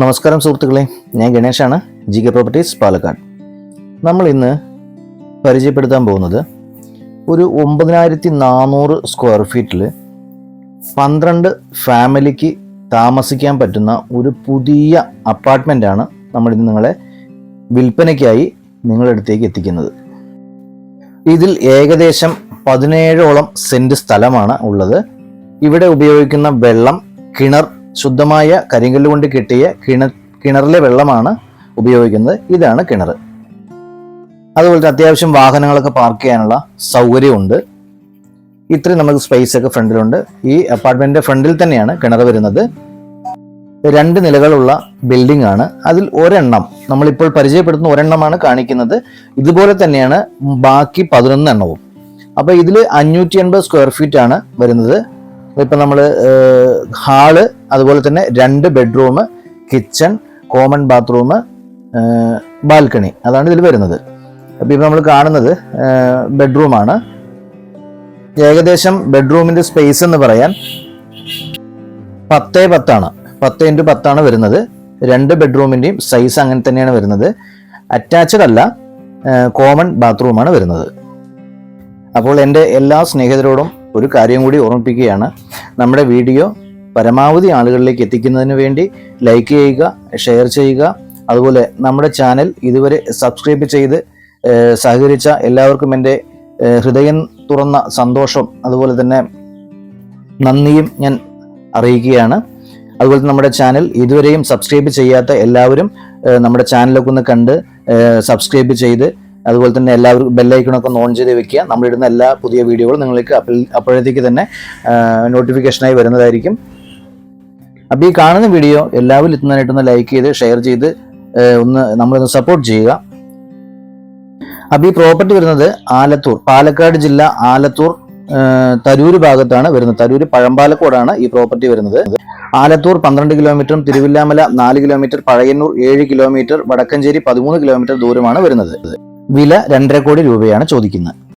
നമസ്കാരം സുഹൃത്തുക്കളെ ഞാൻ ഗണേഷാണ് ജി കെ പ്രോപ്പർട്ടീസ് പാലക്കാട്. നമ്മൾ ഇന്ന് പരിചയപ്പെടുത്താൻ പോകുന്നത് ഒരു ഒമ്പതിനായിരത്തി നാനൂറ് സ്ക്വയർ ഫീറ്റിൽ പന്ത്രണ്ട് ഫാമിലിക്ക് താമസിക്കാൻ പറ്റുന്ന ഒരു പുതിയ അപ്പാർട്ട്മെന്റാണ് നമ്മൾ ഇന്ന് നിങ്ങളെ വിൽപ്പനയ്ക്കായി നിങ്ങളുടെ അടുത്തേക്ക് എത്തിക്കുന്നത്. ഇതിൽ ഏകദേശം പതിനേഴോളം സെന്റ് സ്ഥലമാണ് ഉള്ളത്. ഇവിടെ ഉപയോഗിക്കുന്ന വെള്ളം കിണർ ശുദ്ധമായ കരിങ്കല്ല് കൊണ്ട് കെട്ടിയ കിണ കിണറിലെ വെള്ളമാണ് ഉപയോഗിക്കുന്നത്. ഇതാണ് കിണർ. അതുപോലെ തന്നെ അത്യാവശ്യം വാഹനങ്ങളൊക്കെ പാർക്ക് ചെയ്യാനുള്ള സൗകര്യമുണ്ട്. ഇത്രയും നമുക്ക് സ്പേസ് ഒക്കെ ഫ്രണ്ടിലുണ്ട്. ഈ അപ്പാർട്ട്മെന്റിന്റെ ഫ്രണ്ടിൽ തന്നെയാണ് കിണർ വരുന്നത്. രണ്ട് നിലകളുള്ള ബിൽഡിംഗ് ആണ്. അതിൽ ഒരെണ്ണം നമ്മളിപ്പോൾ പരിചയപ്പെടുത്തുന്ന ഒരെണ്ണമാണ് കാണിക്കുന്നത്. ഇതുപോലെ തന്നെയാണ് ബാക്കി പതിനൊന്ന് എണ്ണവും. അപ്പോൾ ഇതിൽ അഞ്ഞൂറ്റി എൺപത് സ്ക്വയർ ഫീറ്റ് ആണ് വരുന്നത്. ഇപ്പൊ നമ്മൾ ഹാൾ അതുപോലെ തന്നെ രണ്ട് bedroom kitchen common bathroom balcony അതാണ് ഇതിൽ വരുന്നത്. അപ്പോൾ ഇപ്പോൾ നമ്മൾ കാണുന്നത് ബെഡ്റൂമാണ് ഏകദേശം ബെഡ്റൂമിന്റെ സ്പേസ് എന്ന് പറയാൻ പത്തേ പത്താണ്. പത്ത് ഇന്റു പത്താണ് വരുന്നത്. രണ്ട് ബെഡ്റൂമിന്റെയും സൈസ് അങ്ങനെ തന്നെയാണ് വരുന്നത്. അറ്റാച്ച്ഡ് അല്ല കോമൺ ബാത്റൂമാണ് വരുന്നത്. അപ്പോൾ എന്റെ എല്ലാ സ്നേഹിതരോടും ഒരു കാര്യം കൂടി ഓർമ്മിപ്പിക്കുകയാണ്. നമ്മുടെ വീഡിയോ പരമാവധി ആളുകളിലേക്ക് എത്തിക്കുന്നതിന് വേണ്ടി ലൈക്ക് ചെയ്യുക ഷെയർ ചെയ്യുക. അതുപോലെ നമ്മുടെ ചാനൽ ഇതുവരെ സബ്സ്ക്രൈബ് ചെയ്ത് സഹകരിച്ച എല്ലാവർക്കും എന്റെ ഹൃദയം തുറന്ന സന്തോഷം അതുപോലെ തന്നെ നന്ദിയും ഞാൻ അറിയിക്കുകയാണ്. അതുപോലെ നമ്മുടെ ചാനൽ ഇതുവരെയും സബ്സ്ക്രൈബ് ചെയ്യാത്ത എല്ലാവരും നമ്മുടെ ചാനലൊക്കെ ഒന്ന് കണ്ട് സബ്സ്ക്രൈബ് ചെയ്ത് അതുപോലെ തന്നെ എല്ലാവരും ബെല്ലൈക്കണൊക്കെ ഓൺ ചെയ്ത് വെക്കുക. നമ്മളിടുന്ന എല്ലാ പുതിയ വീഡിയോകളും നിങ്ങൾക്ക് അപ്പോഴത്തേക്ക് തന്നെ നോട്ടിഫിക്കേഷനായി വരുന്നതായിരിക്കും. അപ്പോൾ ഈ കാണുന്ന വീഡിയോ എല്ലാവരും എത്തുന്നതിനായിട്ടൊന്ന് ലൈക്ക് ചെയ്ത് ഷെയർ ചെയ്ത് ഒന്ന് നമ്മളൊന്ന് സപ്പോർട്ട് ചെയ്യുക. അപ്പോൾ ഈ പ്രോപ്പർട്ടി വരുന്നത് ആലത്തൂർ പാലക്കാട് ജില്ല ആലത്തൂർ തരൂര് ഭാഗത്താണ് വരുന്നത്. തരൂര് പഴമ്പാലക്കോടാണ് ഈ പ്രോപ്പർട്ടി വരുന്നത്. ആലത്തൂർ പന്ത്രണ്ട് കിലോമീറ്ററും തിരുവില്ലാമല നാല് കിലോമീറ്റർ പഴയന്നൂർ ഏഴ് കിലോമീറ്റർ വടക്കഞ്ചേരി പതിമൂന്ന് കിലോമീറ്റർ ദൂരമാണ് വരുന്നത്. വില രണ്ടര കോടി രൂപയാണ് ചോദിക്കുന്നത്.